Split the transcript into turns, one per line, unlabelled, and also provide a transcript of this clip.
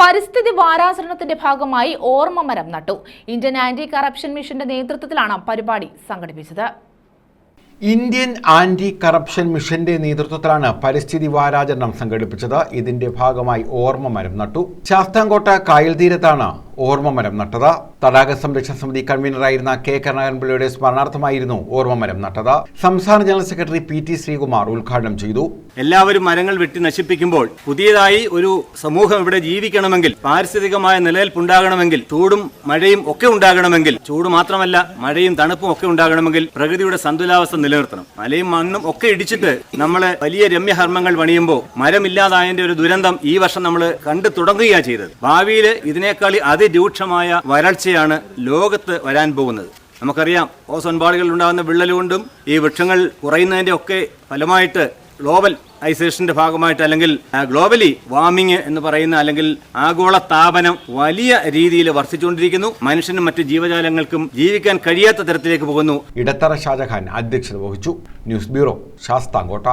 പരിസ്ഥിതി വാരാചരണത്തിന്റെ ഭാഗമായി ഓർമ്മ മരം നട്ടു. ഇന്ത്യൻ ആന്റി കറപ്ഷൻ മിഷന്റെ നേതൃത്വത്തിലാണ് പരിപാടി സംഘടിപ്പിച്ചത്.
ഇന്ത്യൻ ആന്റി കറപ്ഷൻ മിഷന്റെ നേതൃത്വത്തിലാണ് പരിസ്ഥിതി വാരാചരണം സംഘടിപ്പിച്ചത്. ഇതിന്റെ ഭാഗമായി ഓർമ്മ മരം നട്ടു. ശാസ്താംകോട്ട കായൽ തീരത്താണ് ഓർമ്മ മരം നട്ടത്. തടാക സംരക്ഷണ സമിതി കൺവീനറായിരുന്ന കെ കരുണാകരൻപിള്ളയുടെ സ്മരണാർത്ഥമായിരുന്നു ഓർമ്മമരം നട്ടത്. സംസ്ഥാന general secretary P T Sreekumar ഉദ്ഘാടനം ചെയ്തു.
എല്ലാവരും മരങ്ങൾ വെട്ടി നശിപ്പിക്കുമ്പോൾ പുതിയതായി ഒരു സമൂഹം ഇവിടെ ജീവിക്കണമെങ്കിൽ പാരിസ്ഥിതികമായ നിലനിൽപ്പുണ്ടാകണമെങ്കിൽ ചൂടും മഴയും ഒക്കെ ഉണ്ടാകണമെങ്കിൽ ചൂട് മാത്രമല്ല മഴയും തണുപ്പും ഒക്കെ ഉണ്ടാകണമെങ്കിൽ പ്രകൃതിയുടെ സന്തുലാവസ്ഥ നിലനിർത്തണം. മലയും മണ്ണും ഒക്കെ ഇടിച്ചിട്ട് നമ്മൾ വലിയ രമ്യഹർമ്മങ്ങൾ പണിയുമ്പോൾ മരമില്ലാതായതിന്റെ ഒരു ദുരന്തം ഈ വർഷം നമ്മൾ കണ്ടു തുടങ്ങുകയാണ് ചെയ്തത്. ഭാവിയിൽ ഇതിനേക്കാൾ അതിരൂക്ഷമായ വരൾച്ചയാണ് ലോകത്ത് വരാൻ പോകുന്നത്. നമുക്കറിയാം ഓസോൺ പാളികളിൽ ഉണ്ടാകുന്ന വിള്ളൽ കൊണ്ടും ഈ വൃക്ഷങ്ങൾ കുറയുന്നതിന്റെ ഒക്കെ ഫലമായിട്ട് ഗ്ലോബൽ ഐസേഷന്റെ ഭാഗമായിട്ട് അല്ലെങ്കിൽ ഗ്ലോബലി വാർമിംഗ് എന്ന് പറയുന്ന അല്ലെങ്കിൽ ആഗോള താപനം വലിയ രീതിയിൽ വർദ്ധിച്ചുകൊണ്ടിരിക്കുന്നു. മനുഷ്യനും മറ്റ് ജീവജാലങ്ങൾക്കും ജീവിക്കാൻ കഴിയാത്ത തരത്തിലേക്ക് പോകുന്നു.
ഇടത്തറ ഷാജഹാൻ അധ്യക്ഷത വഹിച്ചു. News bureau Sasthamkotta.